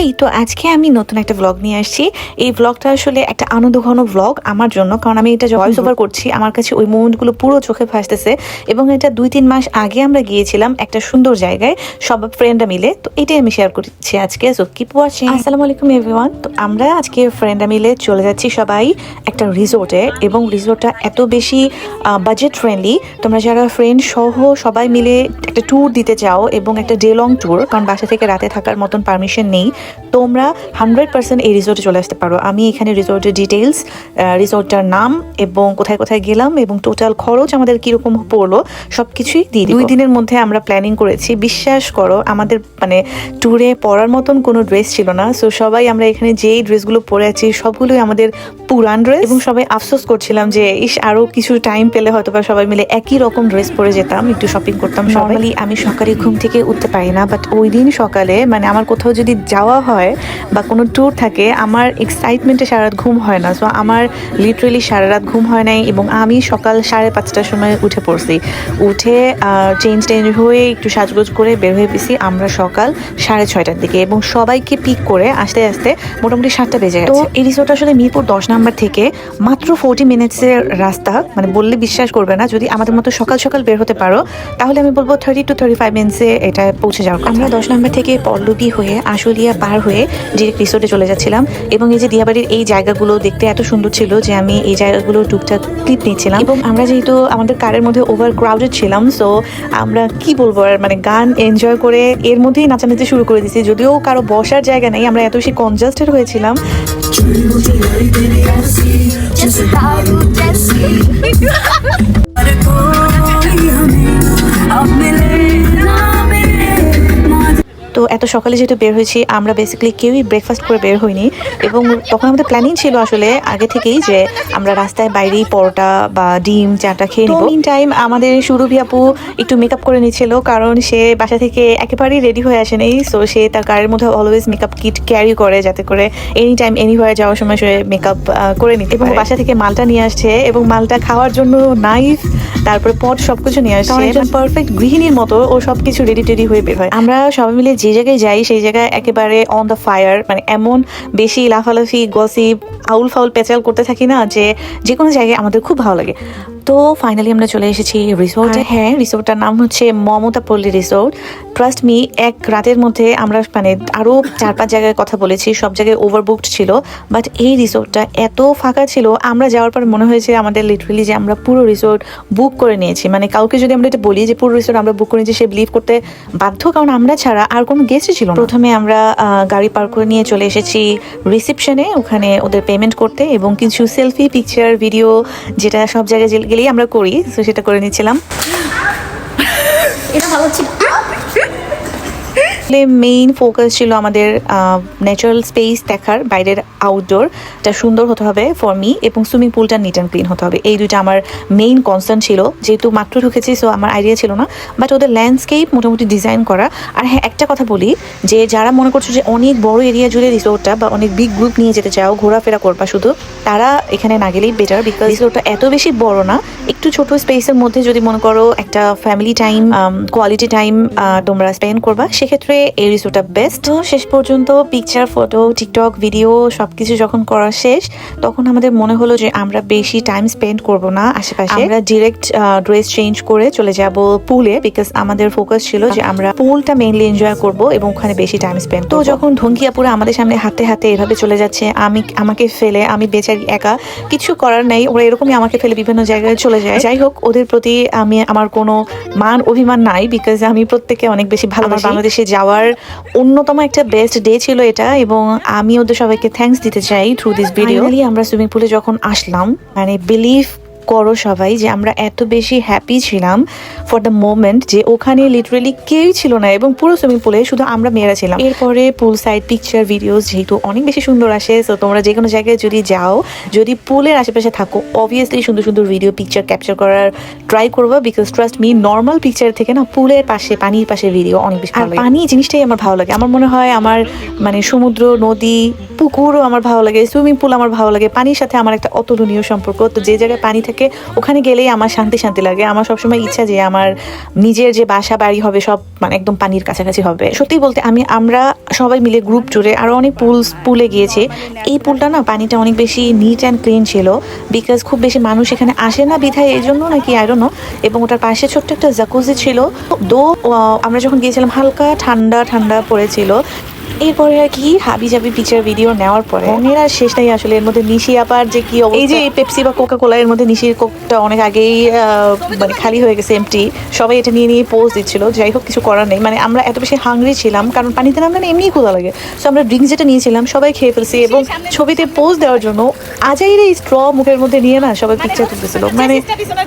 হেই তো আজকে আমি নতুন একটা ব্লগ নিয়ে আসছি। এই ব্লগটা আসলে একটা আনন্দ ঘন ব্লগ আমার জন্য কারণ আমি এটা ভয়েস ওভার করছি আমার কাছে ওই মোমেন্টগুলো পুরো চোখে ভাসতেছে এবং এটা দুই তিন মাস আগে আমরা গিয়েছিলাম একটা সুন্দর জায়গায় সব ফ্রেন্ডরা মিলে। তো এটাই আমি শেয়ার করছি আজকে সো কিপ ওয়াচিং আসসালামু আলাইকুম এভরিওয়ান তো আমরা আজকে ফ্রেন্ডরা মিলে চলে যাচ্ছি সবাই একটা রিসোর্টে এবং রিসোর্টটা এত বেশি বাজেট ফ্রেন্ডলি তোমরা যারা ফ্রেন্ড সহ সবাই মিলে একটা ট্যুর দিতে চাও এবং একটা ডে লং ট্যুর কারণ বাসা থেকে রাতে থাকার মতন পারমিশন নেই তোমরা হান্ড্রেড পার্সেন্ট এই রিসোর্টে চলে আসতে পারো। আমি এখানে রিসোর্টের ডিটেলস রিসোর্টটার নাম এবং কোথায় কোথায় গেলাম এবং টোটাল খরচ আমাদের কীরকম পড়ল সব কিছুই দিই। দুই দিনের মধ্যে আমরা প্ল্যানিং করেছি। বিশ্বাস করো আমাদের মানে ট্যুরে পরার মতন কোনো ড্রেস ছিল না। সো সবাই আমরা এখানে যেই ড্রেসগুলো পরে আছি সবগুলোই আমাদের পুরান ড্রেস এবং সবাই আফসোস করছিলাম যে ইস আরও কিছু টাইম পেলে হয়তো বা সবাই মিলে একই রকম ড্রেস পরে যেতাম একটু শপিং করতাম নর্মালি আমি সকালে ঘুম থেকে উঠতে পারি না বাট ওই দিন সকালে মানে আমার কোথাও যদি যাওয়া হয় বা কোনো ট্যুর থাকে আমার এক্সাইটমেন্টে সারা রাত ঘুম হয় না। সো আমার লিটারেলি সারা রাত ঘুম হয় নাই এবং আমি সকাল সাড়ে পাঁচটার সময় উঠে পড়ছি। উঠে চেঞ্জ টেঞ্জ হয়ে একটু সাজগোজ করে বের হয়ে গেছি আমরা সকাল সাড়ে ছয়টার দিকে এবং সবাইকে পিক করে আস্তে আস্তে মোটামুটি সাতটা বেজে গেছে। তো এই রিসোর্ট আসলে মিরপুর দশ নাম্বার থেকে মাত্র ফোর্টি মিনিটসের রাস্তা মানে বললে বিশ্বাস করবে না যদি আমাদের মতো সকাল সকাল বের হতে পারো তাহলে আমি বলব থার্টি টু থার্টি ফাইভ মিনিটসে এটা পৌঁছে যাওয়ার। আমরা দশ নাম্বার থেকে পল্লবী হয়ে আশুলিয়া পার হয়ে ডিরেক্ট রিসোর্টে চলে যাচ্ছিলাম এবং এই যে দিয়াবাড়ির এই জায়গাগুলো দেখতে এত সুন্দর ছিল যে আমি এই জায়গাগুলো টুকটাক ক্লিপ নিচ্ছিলাম এবং আমরা যেহেতু আমাদের কারের মধ্যে ওভার ক্রাউডেড ছিলাম সো আমরা কি বলবো আর মানে গান এনজয় করে এর মধ্যেই নাচানাচি শুরু করে দিয়েছি যদিও কারো বসার জায়গা নেই আমরা এত বেশি কনজাস্টেড হয়েছিলাম जैसे दारू जैसी पर कोई हमें अब मिले ना मिले ना তো এত সকালে যেহেতু বের হয়েছি আমরা বেসিক্যালি কেউই ব্রেকফাস্ট করে বের হইনি। এবং তখন আমাদের প্ল্যানিং ছিল আসলে আগে থেকেই যে আমরা রাস্তায় বাইরেই পরোটা বা ডিম চাটা খেয়ে নিব। টাইম আমাদের সুরভি আপু একটু মেকআপ করে নিচ্ছিল কারণ সে বাসা থেকে একেবারেই রেডি হয়ে আসে নেই। সো সে তার কারের মধ্যে অলওয়েজ মেকআপ কিট ক্যারি করে যাতে করে এনি টাইম এনিহোয়ার যাওয়ার সময় সে মেকআপ করে নিতে এবং বাসা থেকে মালটা নিয়ে আসছে এবং মালটা খাওয়ার জন্য নাইফ তারপরে পট সবকিছু নিয়ে আসছে। পারফেক্ট গৃহিণীর মতো ও সবকিছু রেডি টেডি হয়ে বের হয়। আমরা সবাই মিলে যে জায়গায় যাই, সেই জায়গায় একেবারে অন দ্য ফায়ার মানে এমন বেশি লাফালাফি গসিপ আউল ফাউল পেঁচাল করতে থাকি না যে যে কোনো জায়গায় আমাদের খুব ভালো লাগে। তো ফাইনালি আমরা চলে এসেছি রিসোর্টে হ্যাঁ রিসোর্টটার নাম হচ্ছে মমতা পল্লী রিসোর্ট ট্রাস্ট মি এক রাতের মধ্যে আমরা মানে আরও চার পাঁচ জায়গায় কথা বলেছি, সব জায়গায় ওভারবুকড ছিল বাট এই রিসোর্টটা এত ফাঁকা ছিল, আমরা যাওয়ার পর মনে হয়েছে আমাদের লিটারেলি যে আমরা পুরো রিসোর্ট বুক করে নিয়েছি। মানে কাউকে যদি আমরা এটা বলি যে পুরো রিসোর্ট আমরা বুক করে নিয়েছি, সে বিলিভ করতে বাধ্য, কারণ আমরা ছাড়া আর কোনো গেস্টই ছিল প্রথমে আমরা গাড়ি পার করে নিয়ে চলে এসেছি রিসেপশনে ওখানে ওদের পেমেন্ট করতে এবং কিছু সেলফি পিকচার ভিডিও যেটা সব জায়গায় যে- আমরা করি তো সেটা করে নিচ্ছিলাম। মেইন ফোকাস ছিল আমাদের ন্যাচারাল স্পেস দেখার, বাইরের আউটডোর টা সুন্দর হতে হবে ফর মি এবং সুইমিং পুলটা নিট অ্যান্ড ক্লিন হতে হবে। এই দুইটা আমার মেইন কনসার্ন ছিল। যেহেতু মাত্র ঢুকেছি সো আমার আইডিয়া ছিল না। বাট ওদের ল্যান্ডস্কেপ মোটামুটি ডিজাইন করা। আর হ্যাঁ একটা কথা বলি যে যারা মনে করছ যে অনেক বড় এরিয়া জুড়ে রিসোর্টটা বা অনেক বিগ গ্রুপ নিয়ে যেতে চাও, ঘোরাফেরা করবা শুধু, তারা এখানে না গেলেই বেটার বিকজ রিসোর্টটা এত বেশি বড় না। একটু ছোট স্পেসের মধ্যে যদি মনে করো একটা ফ্যামিলি টাইম কোয়ালিটি টাইম তোমরা স্পেন্ড করবা, সেক্ষেত্রে এই রিসোর্টটা বেস্ট তো শেষ পর্যন্ত পিকচার ফটো টিকটক ভিডিও সবকিছু যখন করা শেষ তখন আমাদের মনে হলো যে আমরা বেশি টাইম স্পেন্ড করব না আশেপাশে। আমরা ডিরেক্ট ড্রেস চেঞ্জ করে চলে যাব পুলে বিকজ আমাদের ফোকাস ছিল যে আমরা পুলটা মেইনলি এনজয় করব এবং ওখানে বেশি টাইম স্পেন্ড তো যখন ধঙ্কিয়াপুরে আমাদের সামনে হাতে হাতে এভাবে চলে যাচ্ছে আমি আমাকে ফেলে আমি বেচারি একা কিছু করার নেই ওরা এরকমই আমাকে ফেলে বিভিন্ন জায়গায় চলে যায়। যাই হোক ওদের প্রতি আমি আমার কোনো মান অভিমান নাই বিকজ আমি প্রত্যেকে অনেক বেশি ভালোবাসি। বাংলাদেশে যাওয়ার অন্যতম একটা বেস্ট ডে ছিল এটা এবং আমি ওদের সবাইকে থ্যাঙ্কস দিতে চাই থ্রু দিস ভিডিও আমরা সুইমিং পুলে যখন আসলাম মানে বিলিভ করো সবাই যে আমরা এত বেশি হ্যাপি ছিলাম ফর দ্য মোমেন্ট যে ওখানে লিটারেলি কেউই ছিল না এবং পুরো সুইমিং পুলে শুধু আমরা মেয়েরা ছিলাম। এরপরে পুল সাইড পিকচার ভিডিওস যেহেতু অনেক বেশি সুন্দর আসে তো তোমরা যে কোনো জায়গায় যদি যাও যদি পুলের আশেপাশে থাকো অবভিয়াসলি সুন্দর সুন্দর ভিডিও পিকচার ক্যাপচার করার ট্রাই করব because trust me normal picture থেকে না পুলের পাশে পানির পাশে ভিডিও অনেক বেশি আর পানি জিনিসটাই আমার ভালো লাগে। আমার মনে হয় আমার মানে সমুদ্র নদী পুকুরও আমার ভালো লাগে সুইমিং পুল আমার ভালো লাগে। পানির সাথে আমার একটা অতুলনীয় সম্পর্ক। তো যে জায়গায় পানি থাকে ওখানে গেলেই আমার শান্তি শান্তি লাগে। আমার সবসময় ইচ্ছা যে আমার নিজের যে বাসা বাড়ি হবে, সব মানে একদম পানির কাছাকাছি হবে। সত্যি বলতে আমি, আমরা সবাই মিলে গ্রুপ জুড়ে আরও অনেক পুল পুলে গিয়েছি। এই পুলটা না পানিটা অনেক বেশি নিট অ্যান্ড ক্লিন ছিল বিকজ খুব বেশি মানুষ এখানে আসে না বিধায়, এই জন্য নাকি আইরনো এবং ওটার পাশে ছোট্ট একটা জাকুজি ছিল। দো আমরা যখন গিয়েছিলাম, হালকা ঠান্ডা ঠান্ডা পড়েছিল। এরপরে আর কি হাবি জাবি পিকচার ভিডিও নেওয়ার পরে রঙের আর শেষ নাই আসলে এর মধ্যে নিশি আপার যে কি এই যে পেপসি বা কোকা কোলা এর মধ্যে নিশির কোকটা অনেক আগেই মানে খালি হয়ে গেছে এমটি সবাই এটা নিয়ে নিয়ে পোজ দিচ্ছিল যাই হোক কিছু করার নেই। মানে আমরা এত বেশি হাংরি ছিলাম কারণ পানিতে নামলে এমনিই ক্ষুধা লাগে। সো আমরা ড্রিঙ্কস যেটা নিয়েছিলাম সবাই খেয়ে ফেলছি এবং ছবিতে পোজ দেওয়ার জন্য আজাইরে স্ট্র মুখের মধ্যে নিয়ে না সবাই পিকচার তুলতেছিল। মানে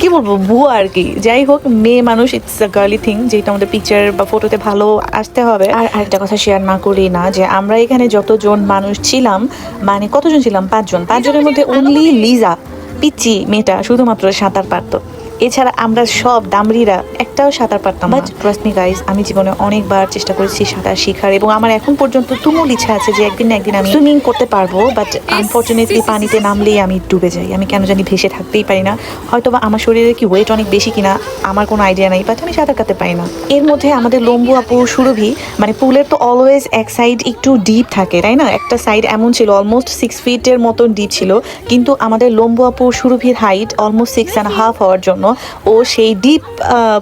কি বলব ভুয়া আর কি। যাই হোক মেয়ে মানুষ ইটস আ গার্লি থিং যেটা আমাদের পিকচার বা ফটোতে ভালো আসতে হবে। আর আরেকটা কথা শেয়ার না করি না যে আমরা এখানে যতজন মানুষ ছিলাম মানে কতজন ছিলাম? পাঁচজন। পাঁচজনের মধ্যে অনলি লিজা পিচি মেয়েটা শুধুমাত্র সাঁতার পারতো। এছাড়া আমরা সব দামড়িরা একটাও সাঁতার পারতাম বাট ট্রাস্ট মি গাইজ আমি জীবনে অনেকবার চেষ্টা করেছি সাঁতার শেখার এবং আমার এখন পর্যন্ত তুমুল ইচ্ছা আছে যে একদিন না একদিন আমি সুইমিং করতে পারব বাট আনফর্চুনেটলি পানিতে নামলেই আমি ডুবে যাই। আমি কেন জানি ভেসে থাকতেই পারি না। হয়তো বা আমার শরীরে কি ওয়েট অনেক বেশি কিনা আমার কোনো আইডিয়া নাই বাট আমি সাঁতার কাটতে পারি না। এর মধ্যে আমাদের লম্বু আপু সুরভি মানে পুলের তো অলওয়েজ এক সাইড একটু ডিপ থাকে তাই না? একটা সাইড এমন ছিল অলমোস্ট সিক্স ফিটের মতন ডিপ ছিল কিন্তু আমাদের লম্বু আপু সুরভির height almost six and half হওয়ার জন্য ও সেই ডিপ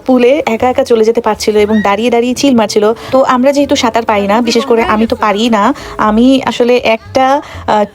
পুলে একা একা চলে যেতে পারছিল এবং দাঁড়িয়ে দাঁড়িয়ে চিল মারছিল। তো আমরা যেহেতু সাঁতার পারি না, বিশেষ করে আমি তো পারি না, আমি আসলে একটা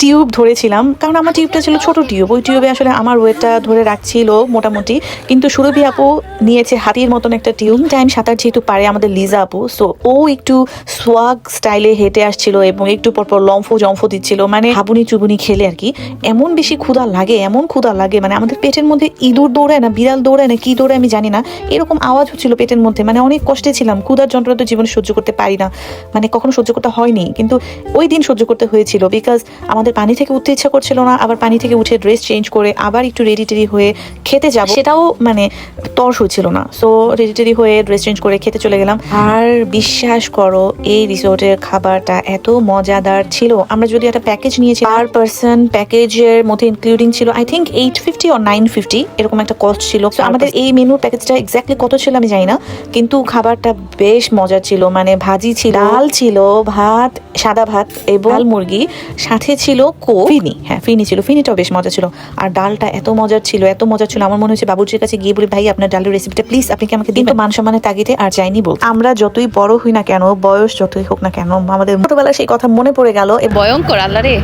টিউব ধরেছিলাম। কারণ আমার টিউবটা ছিল ছোট টিউব, ওই টিউবে আসলে আমার ওয়েটটা ধরে রাখছিল মোটামুটি। কিন্তু সুরভি আপু নিয়েছে হাতির মতন একটা টিউব। টাইম সাঁতার যেহেতু পারে, আমাদের লিজা আপু। সো ও একটু সোয়াগ স্টাইলে হেঁটে আসছিল এবং একটু পরপর লম্ফ জম্ফ দিচ্ছিল মানে হাবুনি চুবুনি খেলে আর কি। এমন বেশি ক্ষুধা লাগে, এমন ক্ষুধা লাগে মানে আমাদের পেটের মধ্যে ইঁদুর দৌড়ায় না, বিড়াল দৌড়ায় না কি দৌড়ায় আমি জানি না। এরকম আওয়াজ হচ্ছিল পেটের মধ্যে মানে অনেক কষ্টে ছিলাম। ক্ষুধার যন্ত্রণা তো জীবনে সহ্য করতে পারি না। মানে কখনো সহ্য করতে হয়নি। কিন্তু ওই দিন সহ্য করতে হয়েছিল বিকজ আমাদের পানি থেকে উঠতে ইচ্ছা করছিল না আবার পানি থেকে উঠে ড্রেস চেঞ্জ করে আবার একটু রেডি টেডি হয়ে খেতে যাব। সেটাও মানে তর্স হচ্ছিল না। সো রেডি টেডি হয়ে ড্রেস চেঞ্জ করে খেতে চলে গেলাম। আর বিশ্বাস করো এই রিসোর্টের খাবারটা এত মজাদার ছিল। আমরা যদি একটা প্যাকেজ নিয়েছি পার পার্সন প্যাকেজের মধ্যে ইনক্লুডিং ছিল আই থিঙ্ক এইট ফিফটি ও নাইন ফিফটি এরকম একটা কস্ট ছিল। So, আমাদের এই মেনুর প্যাকেজটা এক্স্যাক্টলি কত ছিল আমি জানি না কিন্তু খাবারটা বেশ মজার ছিল। মানে ভাজি ছিল ডাল ছিল ভাত সাদা ভাত এবং ডাল মুরগি সাথে ছিল কো ফিনি। হ্যাঁ ফিনি ছিল ফিনিটাও বেশ মজা ছিল। আর ডালটা এত মজার ছিল এত মজার ছিল আমার মনে হচ্ছে বাবুজির কাছে গিয়ে বলি ভাই আপনার ডালের রেসিপিটা প্লিজ আপনি কি আমাকে দিন? মান সম্মানের তাগিদে আর চাইনি বল আমরা যতই বড় হই না কেন বয়স যতই হোক না কেন আমাদের ছোটবেলা সেই কথা মনে পড়ে গেল। ভয়ঙ্কর আল্লাহ রে।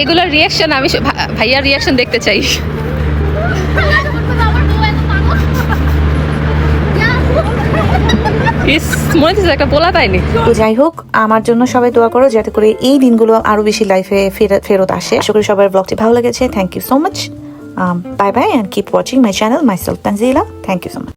এগুলোর রিয়াকশন আমি ভাইয়ার রিয়াকশন দেখতে চাই। মনে যাই হোক, আমার জন্য সবাই দোয়া করো যাতে করে এই দিনগুলো আরও বেশি লাইফে ফেরত আসে। আশা করি সবার ব্লগটি ভালো লেগেছে। Thank you so much bye bye and keep watching my channel myself Tanzila thank you so much